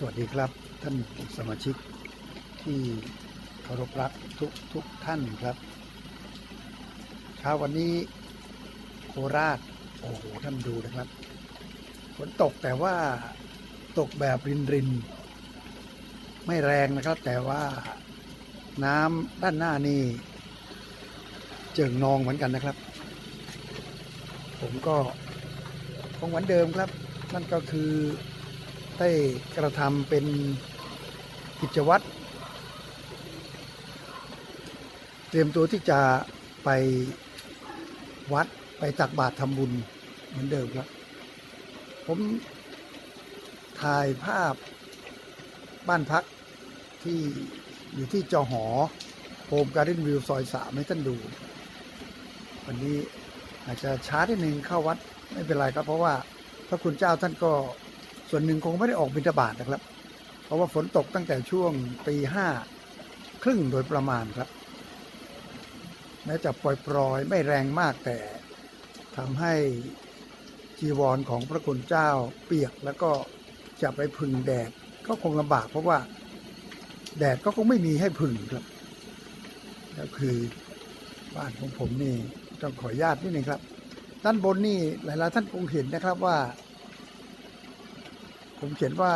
สวัสดีครับท่านสมาชิกที่เคารพรักทุกทุกท่านครับเช้าวันนี้โคราชโอ้โหท่านดูนะครับฝนตกแต่ว่าตกแบบรินริน ไม่แรงนะครับ แต่ว่าน้ำด้านหน้านี่เจิ่งนองเหมือนกันนะครับ ผมก็คงเหมือนเดิมครับ นั่นก็คือ ได้กระทำเป็นกิจวัตร เตรียมตัวที่จะไปวัดไปตักบาตรทำบุญเหมือนเดิมครับ ผมถ่ายภาพบ้านพักที่อยู่ที่จอหอโฮมการ์เด้นวิวซอยสามให้ท่านดู วันนี้อาจจะช้าที่หนึ่งเข้าวัดไม่เป็นไรครับ เพราะว่าพระคุณเจ้าท่านก็ ส่วนหนึ่งคงไม่ได้ออกบิณฑบาตนะครับ เพราะว่าฝนตกตั้งแต่ช่วงตีห้าครึ่งโดยประมาณครับแม้จะปล่อยๆไม่แรงมากแต่ทำให้จีวรของพระคุณเจ้าเปียกแล้วก็จะไปพึ่งแดดก็คงลำบากเพราะว่าแดดก็คงไม่มีให้พึ่งครับก็คือบ้านของผมนี่ต้องขออนุญาตนิดนึงครับ ด้านบนนี่หลายๆท่านคงเห็นนะครับว่า ผมเขียนว่า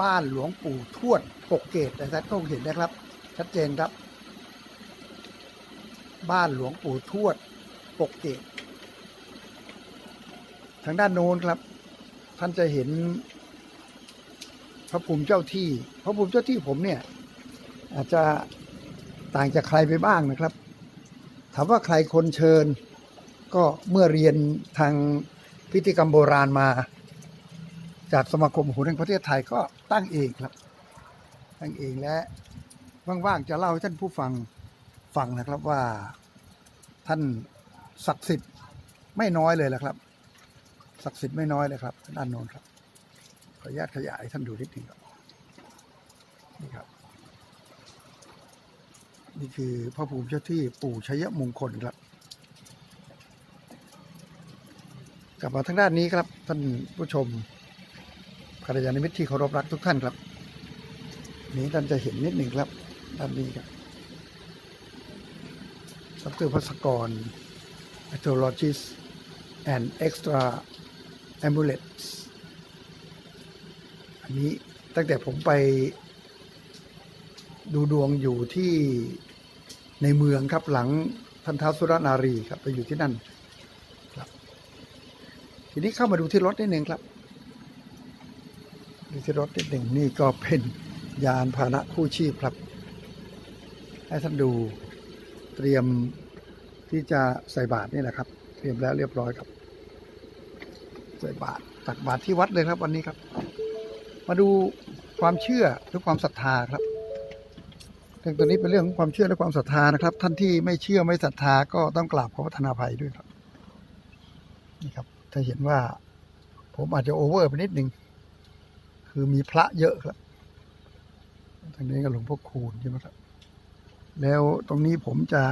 บ้านหลวงปู่ทวดปกเกตแต่ท่านก็เห็นนะครับ ชัดเจนครับ บ้านหลวงปู่ทวดปกเกตทางด้านโน้นครับ ท่านจะเห็น พระภูมิเจ้าที่ พระภูมิเจ้าที่ผมเนี่ย อาจจะต่างจากใครไปบ้างนะครับ ถามว่าใครคนเชิญ ก็เมื่อเรียนทางพิธีกรรมโบราณมา จากสมาคมหนแห่งประเทศไทยก็ตั้งเองครับ ตั้งเองและว่างๆจะเล่าให้ท่านผู้ฟังฟังนะครับว่า ท่านศักดิ์สิทธิ์ไม่น้อยเลยแหละครับศักดิ์สิทธิ์ไม่น้อยเลยครับด้านโน้นครับขออนุญาตขยายท่านดูนิดหนึงครับนี่ครับ นี่คือพระภูมิเจ้าที่ปู่ชัยมงคลครับ กลับมาทางด้านนี้ครับท่านผู้ชม กัลยาณมิตรที่เคารพรักทุกท่านครับ นี้ท่านจะเห็นนิดหนึ่งครับด้านนี้ครับดรพัสกร Astrologist and Extra Amulets อันนี้ตั้งแต่ผมไปดูดวงอยู่ที่ในเมืองครับหลังท่านท้าสุรนารีครับไปอยู่ที่นั่นครับ ทีนี้เข้ามาดูที่รถนิดหนึ่งครับ ดูที่รถนิดหนึ่งนี่ก็เป็นยานพาหนะคู่ชีพครับ ให้ท่านดูเตรียมที่จะใส่บาตรนี่แหละครับ เตรียมแล้วเรียบร้อยครับ ใส่บาตรตักบาตรที่วัดเลยครับวันนี้ครับ มาดูความเชื่อหรือความศรัทธาครับเรื่องตัวนี้เป็นเรื่องของความเชื่อและความศรัทธานะครับ ท่านที่ไม่เชื่อไม่ศรัทธาก็ต้องกราบขอพัฒนาภัยด้วยครับ นี่ครับ ถ้าเห็นว่าผมอาจจะโอเวอร์ไปนิดนึง คือมีพระเยอะครับทางนี้ก็หลวงพ่อคูณใช่ไหมครับ แล้วตรงนี้ผมจะ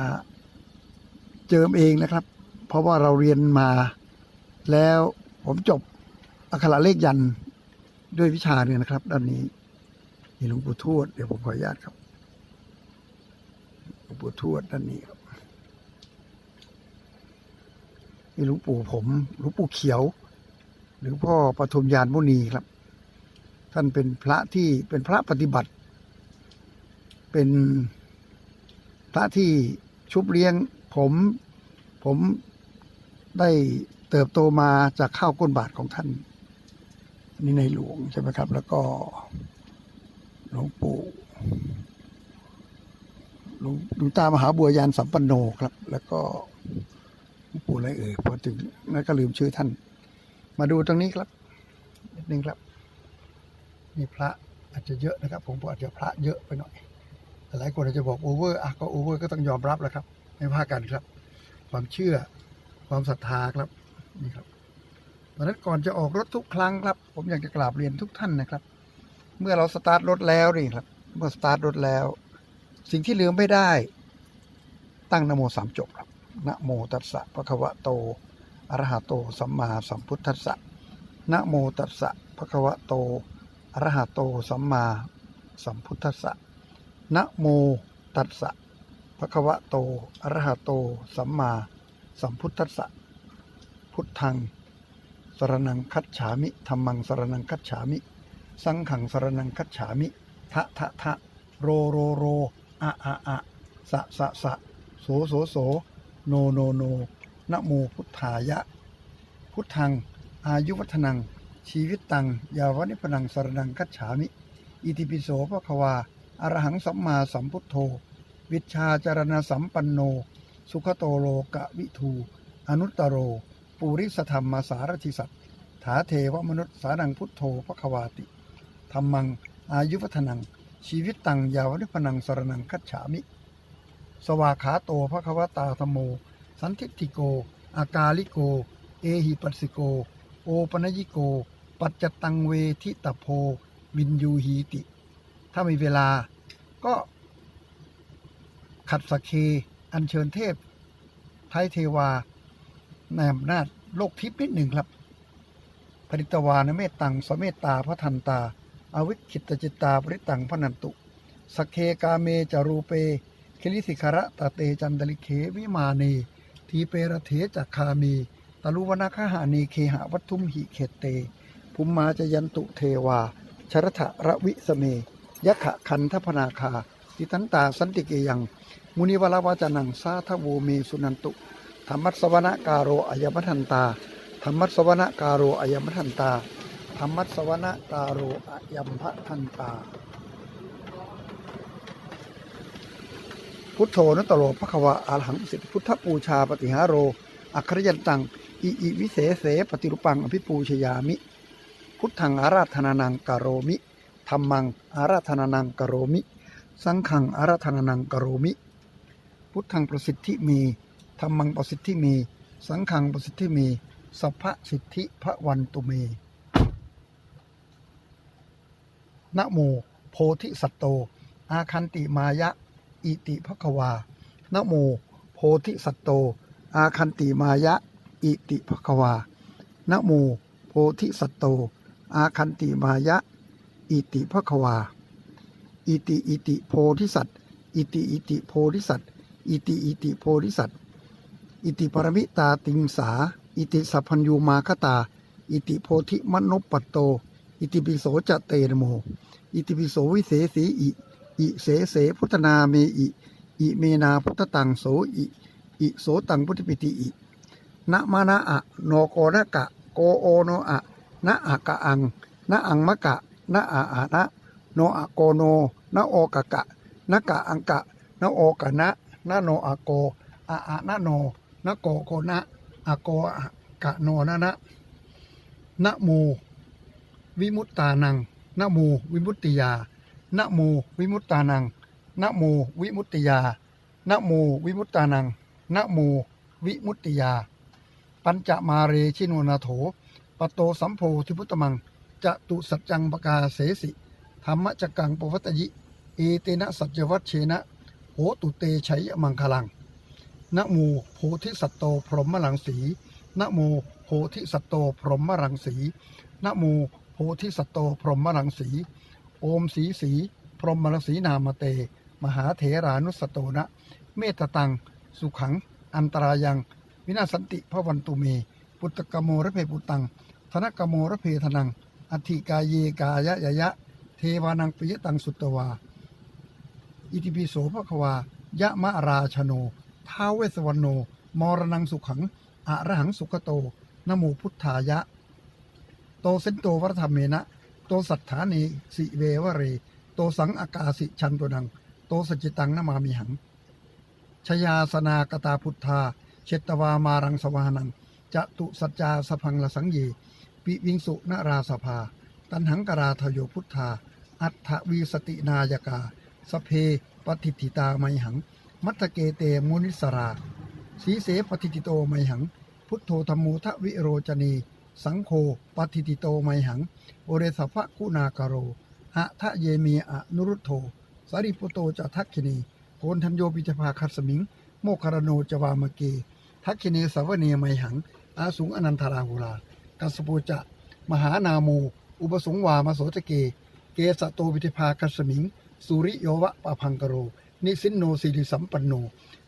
เจิมเองนะครับ เพราะว่าเราเรียนมา แล้วผมจบอักขระเลขยันด้วยวิชาเนี่ยนะครับ ด้านนี้มีหลวงปู่ทวดเดี๋ยวผมขออนุญาตครับหลวงปู่ทวดด้านนี้ครับมีหลวงปู่ผมหลวงปู่เขียว หรือพ่อปฐมยานมุนีครับ ท่านเป็นพระที่เป็นพระปฏิบัติ เป็นพระที่ชุบเลี้ยงผมผมได้เติบโตมาจากข้าวก้นบาทของท่านนี่ในหลวงใช่ไหมครับ แล้วก็หลวงปู่หลวงงตามหาบัวยานสัมปันโนครับ แล้วก็หลวงปู่อะไรเอ่ยพอถึงนั้นก็ลืมชื่อท่าน มาดูตรงนี้ครับนิดนึงครับ นี่พระอาจจะเยอะนะครับ ผมอาจจะพระเยอะไปหน่อยแต่หลายคนอาจจะบอกโอเวอร์อะก็โอเวอร์ก็ต้องยอมรับแล้วครับ ไม่ว่ากันครับ ความเชื่อความศรัทธาครับนี่ครับดังนั้นก่อนจะออกรถทุกครั้งครับ ผมอยากจะกราบเรียนทุกท่านนะครับ เมื่อเราสตาร์ทรถแล้วนี่ครับ เมื่อสตาร์ทรถแล้ว สิ่งที่ลืมไม่ได้ ตั้งนโมสามจบครับนะโมตัสสะภะควะโตอรหะโตสัมมาสัมพุทธัสสะนะโมตัสสะภะควะโต อระหะโตสัมมาสัมพุทธัสสะนะโมตัสสะภะคะวะโตอระหะโตสัมมาสัมพุทธัสสะพุทธังสรนังคัจฉามิธัมมังสรนังคัจฉามิ สังขังสรนังคัจฉามิทะทะทะโรโรโรอะอะอะสะสะสะโสโสโสโนโนโนนะโมพุทธายะ พุทธังอายุวัฒนัง ชีวิตตังยาวนิพนังสรนังคัจฉามิ อิติปิโสภะควาอรหังสัมมาสัมพุทโธ วิชาจารณสัมปันโน สุขโตโลกะวิทู อนุตตโร ปุริสธรรมสารทิสัตถาเทวมนุษย์สานังพุทโธภะควาติธรรมัง อายุวัฒนัง ชีวิตตังยาวนิพนังสรนังคัจฉามิ สวาขาโตภะควตาธโม สันทิฏฐิโก อากาลิโก เอหิปัสสิโก โอปนยิโก ปัจจตังเวทิตโพวินยูหีติ ถ้ามีเวลาก็ขัดสกเคอัญเชิญเทพ ไทยเทวาในอำนาจโลกทิพย์นิดหนึ่งครับปริตวานเมตตังสเมตตาพระทันตาอวิคิตจิตตาปริตังพนันตุสเคกาเมจารูเปคิลิสิคระตะเตจันดลิเควิมาเนทีเประเถจักคามีตลุวนาคหานีเคหะวัตทุมหิเขตเต ภูมิมาจยันตุเทวา ชรถะระวิสเมยะขะคันทพนาคาติตันตาสันติเกยัง มุนิวลาวาจานังสาทโวเมสุนันตุธรรมัสวนการโรอายมัทันตาธรรมัสวนการโรอายมัทันตาธรรมัสวนการโรอายมพะทันตา พุทโธนตโรภควาอาหังสิทธิพุทธปูชาปฏิหาโร อัคครยันตังอิอิวิเศษเสปฏิรุปังอภิปูชยามิ พุทธังอาราธนานังกโรมิธรรมังอาราธนานังกโรมิ สังขังอาราธนานังกโรมิ พุทธังประสิทธิมีธรรมังประสิทธิมี สังขังประสิทธิมีสัพพะสิทธิพระวันตุเมนะโมโพธิสัตโต อาคันติมายะ อิติภควานะโมโพธิสัตโต อาคันติมายะ อิติภควานะโมโพธิสัตโต อาคันติมายะ อิติภควา อิติอิติโพธิสัตว์ อิติอิติโพธิสัตว์ อิติอิติโพธิสัตว์ อิติปรมิตาติงสา อิติสัพพัญญูมาคตา อิติโพธิมนปปัตโต อิติปิโสจะเตนโม อิติปิโสวิเศษีอิ อิเสเสพุทธนาเมอิ อิเมนาพุทธตังโสอิ อิโสตังพุทธปิติอินะมานะอะ โนโกนะกะ โกโอโนอะ นะอะกะอัง นะอังมะกะ นะอะอะนะ โนอะโกโน นะโอกะกะ นะกะอังกะ นะโอกะนะ นะโนอะโกอะอะนะโน นะโกโกนะอะโกอะกะโนนะนะ นะโม วิมุตตานัง นะโม วิมุตติยา นะโม วิมุตตานัง นะโม วิมุตติยา นะโม วิมุตตานัง นะโม วิมุตติยา ปัญจมาเรชิโนนาโถ ปโตสัมโพธิพุตมังจะตุสัจจังปกาเสสิธรรมจักกังปวัตยิ เอเตนะสัจวัชเชนะ โหตุเตชัยมังคลังนะโมโพธิสัตโตพรหมลังสีนะโมโพธิสัตโตพรหมรังสีนะโมโพธิสัตโตพรหมรังสี โอมสีสี พรหมรังสีนามเต มหาเถรานุสตโตนะ เมตตัง สุขัง อันตรายัง วินาสันติพระวันตุเม ปุตตกโมระเพปุตตัง ธนกโมระเพทนัง อธิกายเยกายะยะยะ เทวานังปิยตังสุตวา อิติปิโสภควายะมะราชโน ท้าวเวสวรรณโน มรนังสุขังอะระหังสุขโตนโมพุทธายะ โตเซนโตวรธรรมเมนะ โตสัทธานีสิเววเร โตสังอากาสิชันตัวดัง โตสจจิตังนามามิหัง ชยาสนากตาพุทธา เชตวามารังสวานัง จะตุสัจจาสพังละสังเย ปิวิงสุนราสภา ตันหังกราทโยพุทธา อัฏฐวีสตินายกา สเพปฏิทิตาไมหัง มัตตเกเตมุนิสราสีเสปฏิทิโตไมหัง พุทโธธรรมูทวิโรจนี สังโฆปฏิทิโตไมหัง โอเรสภะคุณากโรหะทะเยเมีอะนุรุตโธสาริปุโตจะทักขินีโกนทันโยปิจภาคัสมิง โมคารโนจวามเก ทักขินีสาวเนไมหัง อาสุงอนันทราหุลา กัสปุจะ มหานาโม อุปสงวามาโสตเก เกสะโตวิธิภาคัสมิง สุริโยวะปะพังกโร นิสินโนสิริสัมปันโน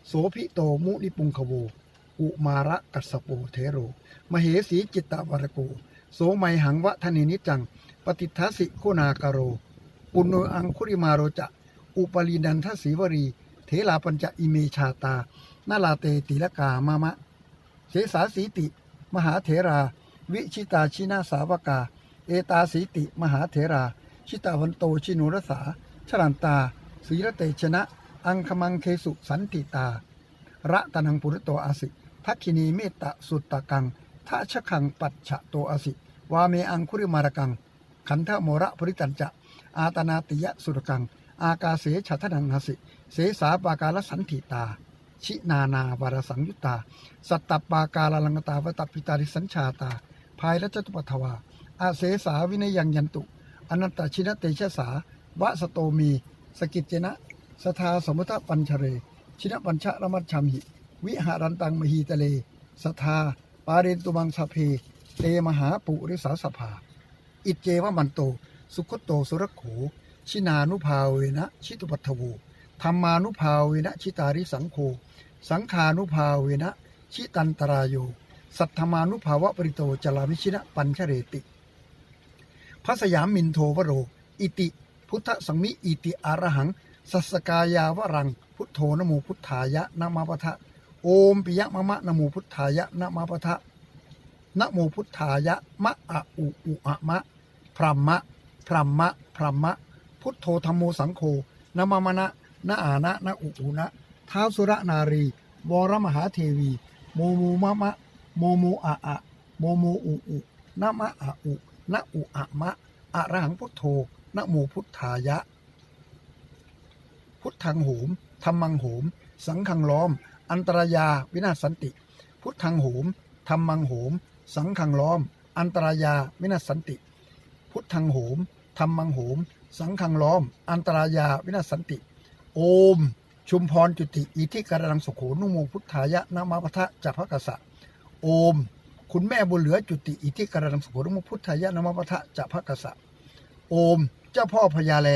โสภิโตมุนิปุงคโว อุมาระกัสสโปเทโร มเหสีจิตตวรโก โสไมหังวะทนินิจัง ปฏิทัสิโคนาคาโร ปุณโนอังคุริมาโรจะ อุปลีนันทศีวรีเถลาปัญจะอิเมชาตา นาลาเตติลกามามะ เสสาสีติ มหาเถรา วิชิตาชินาสาวกา เอตาสีติ มหาเถรา ชิตาวันโตชินุรสาชรันตาสีรเตชนะ อังคมังเคสุสันติตา ระตนังปุริโตอาสิทักขินีเมตตาสุตตะกังทัชขังปัจฉะโตอาสิ วาเมอังคุริมารกัง ขันธโมระปริตัญจะ อาตนาติยะสุรกัง อากาเสฉัทนังหสิ เสสาปากาลสันติตา ชินานาวารสังยุตตา สัตตปากาลลังตาวตปิตาริสัญชาตา ภายรัจตุปัทวา อาเสสาวินยังยันตุ อนันตชินเตชะสาวะสโตมี สกิจเจนะ สทาสมุทปัญชเร ชินปัญชะระมัชชัมหิ วิหารันตังมหีตะเล สทาปาเรนตุมังสพเพ เตมหาปุริสาสภา อิจเจวะมันโต สุขโตสุรโข ชินานุภาเวนะชิตุปัทโวธรรมานุภาเวนะชิตาริสังโฆ สังขานุภาเวนะชิตันตรายโย สัทธมานุภาวะปริโตจลามิชินะปัญชเรติพระสยามมินโทวโร อิติ พุทธสังมิอิติอารหัง สัสกายาวรัง พุทโธนโมพุทธายะนะมาปะทะ โอมปิยะมะมะนโมพุทธายะนะมาปะทะนโมพุทธายะมะอะอุอุอะมะ พรัมมะ พรัมมะ พรัมมะ พุทโธธรรมโมสังโฆนะมะมะนะนะอานะนะอุอุนะท้าวสุรนารี วรมหาเทวี โมมูมะมะ โมโมอะอะโมโมอุอุนะมะอะอุนะอุอะมะอะระหังพุทโธนะโมพุทธายะ พุทธังโหมธรรมังโหม สังฆังล้อม อันตรายาวินาศสันติ พุทธังโหมธรรมังโหม สังฆังล้อม อันตรายาวินาศสันติ พุทธังโหมธรรมังโหม สังฆังล้อม อันตรายาวินาศสันติ โอม ชุมพรจุติอิทิการังสุโขนุโมพุทธายะนามาปะทะจัพพกสะ โอม คุณแม่บุญเหลือจุติอิทิการังสุโขนุมพุทธายะนามาปะทะจัพพกสะโอม เจ้าพ่อพญาแล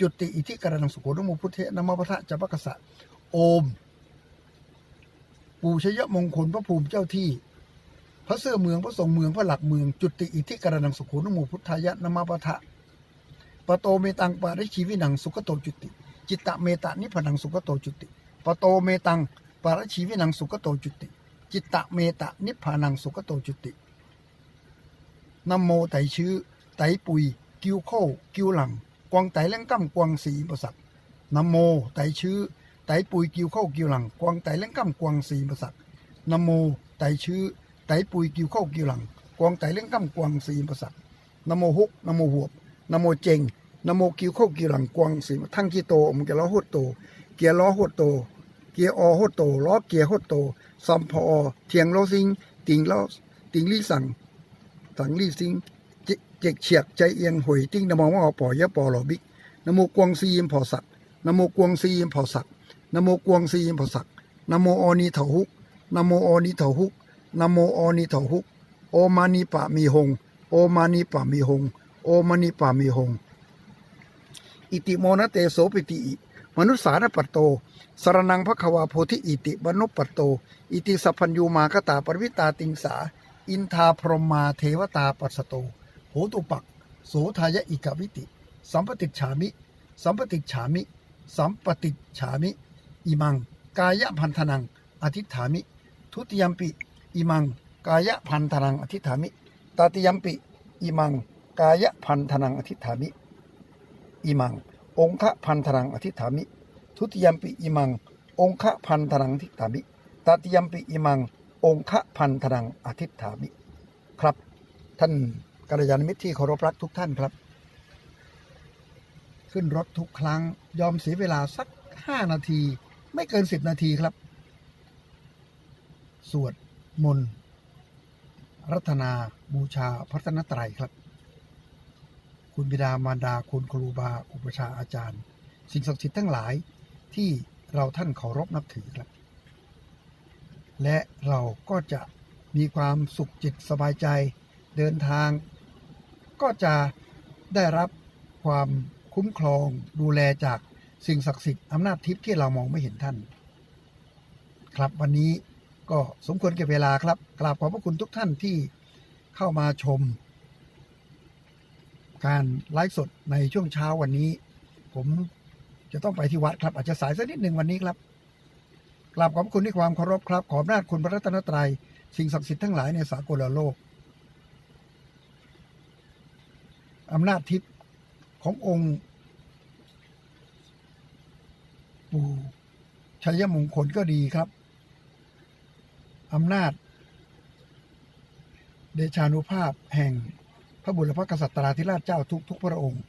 จุติอิทิการังสุโขนุมพุทธะนามาปะทะจัพพกสะโอม ปู่ชยมงคลพระภูมิเจ้าที่ พระเสื้อเมืองพระทรงเมืองพระหลักเมือง จุติอิทิการนังสุขุนโมพุทธายะนามาปะทะปโตเมตังปาริชีวินังสุขโตจุติ จิตตะเมตะนิพพนังสุขโตจุติปโตเมตังปาริชีวินังสุขโตจุติ จิตตะเมตะนิพพานังสุขโตจุตินโมไตชื้อ ไตปุย กิวโคกิวหลัง กวางไตแลงกั้มกวางสีประสักนโมไตชื้อ ไตปุย กิวโคกิวหลัง กวางไตแลงกั้มกวางสีประสักนโมไตชื้อ ไตปุย กิวเข้ากิวหลัง กวางไตเล่งกำกวางสีประสักนโมฮุกนโมหวบนโมเจงนโมกิวเข้ากิวหลัง กวางสีทั้งกีโตอมเกล้อโหดโต เกล้อโหดโต เกียร์อโหดโตล้อเกียร์โหดโตซัมพอเทียงล้อซิง ติงล้อติงลี่สั่งสังลี่ซิงเจเจกเฉียกใจเอียงหวยติ้งนโมว่าปอยะปอหลอบิกนโมกวงซีมพอสักนโมกวงซีมพอสักนโมกวงซีมพอสักนโมอนีเถาฮุกนโมอนีเถาฮุกนโมอนิเถาหุก โอมานิปะมีหง โอมานิปะมีหง โอมานิปะมีหง อิติโมนะเตโสปิติอิ มนุสสานปัตโต สรนังพระควาโพธิอิติบนุปปัตโต อิติสัพพัญญูมาคตาปริวิตาติงสา อินทาพรหมาเทวตาปัสโตโหตุปัก โสทายะอิกวิติ สัมปติจฉามิ สัมปติจฉามิ สัมปติจฉามิ อิมัง กายพันธนัง อธิฐามิ ทุติยมปิ อิมัง กายพันธนัง อธิฐามิตาติยมปิ อิมัง กายพันธนัง อธิฐามิ อิมัง องค์พันธนังอธิษฐามิ ทุติยมปิอิมัง องค์พันธนังอธิษฐามิตาติยมปิอิมัง องค์พันธนังอธิษฐามิ ครับ ท่านกัลยาณมิตรที่เคารพรักทุกท่านครับ ขึ้นรถทุกครั้งยอมเสียเวลาสักห้านาที ไม่เกินสิบนาทีครับ สวดมนต์รัตนาบูชาพระรัตนตรัยครับ คุณบิดามารดาคุณครูบาอุปชาอาจารย์ สิ่งศักดิ์สิทธิ์ทั้งหลายที่เราท่านเคารพนับถือครับ และเราก็จะมีความสุขจิตสบายใจเดินทาง ก็จะได้รับความคุ้มครองดูแลจากสิ่งศักดิ์สิทธิ์อำนาจทิพย์ที่เรามองไม่เห็นท่าน ครับวันนี้ก็สมควรแก่เวลาครับกราบขอบพระคุณทุกท่านที่เข้ามาชม การไลฟ์สดในช่วงเช้าวันนี้ ผมจะต้องไปที่วัดครับ อาจจะสายสักนิดหนึ่งวันนี้ครับกราบขอบคุณด้วยความเคารพครับ ขอบนาจคุณพระรัตนตรัยสิ่งศักดิ์สิทธิ์ทั้งหลายในสากลโลกอำนาจทิพย์ขององค์ปู่ชัยมงคลก็ดีครับอำนาจ เดชานุภาพแห่ง พระบุรพกษัตราธิราชเจ้าทุกทุกพระองค์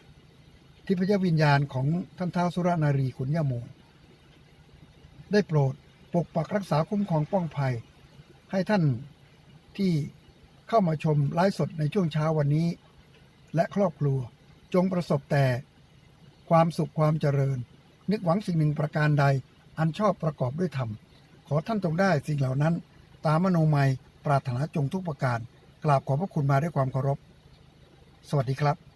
ที่พระเจ้าวิญญาณของท่านท้าวสุรนารีขุนยโมได้โปรดปกปักรักษาคุ้มครองป้องภัย ให้ท่านที่เข้ามาชมไลฟ์สดในช่วงเช้าวันนี้ และครอบครัวจงประสบแต่ความสุขความเจริญ นึกหวังสิ่งหนึ่งประการใดอันชอบประกอบด้วยธรรม ขอท่านจงได้สิ่งเหล่านั้น ตามมโนมัยปรารถนาจงทุกประการ กราบขอพระคุณมาด้วยความเคารพ สวัสดีครับ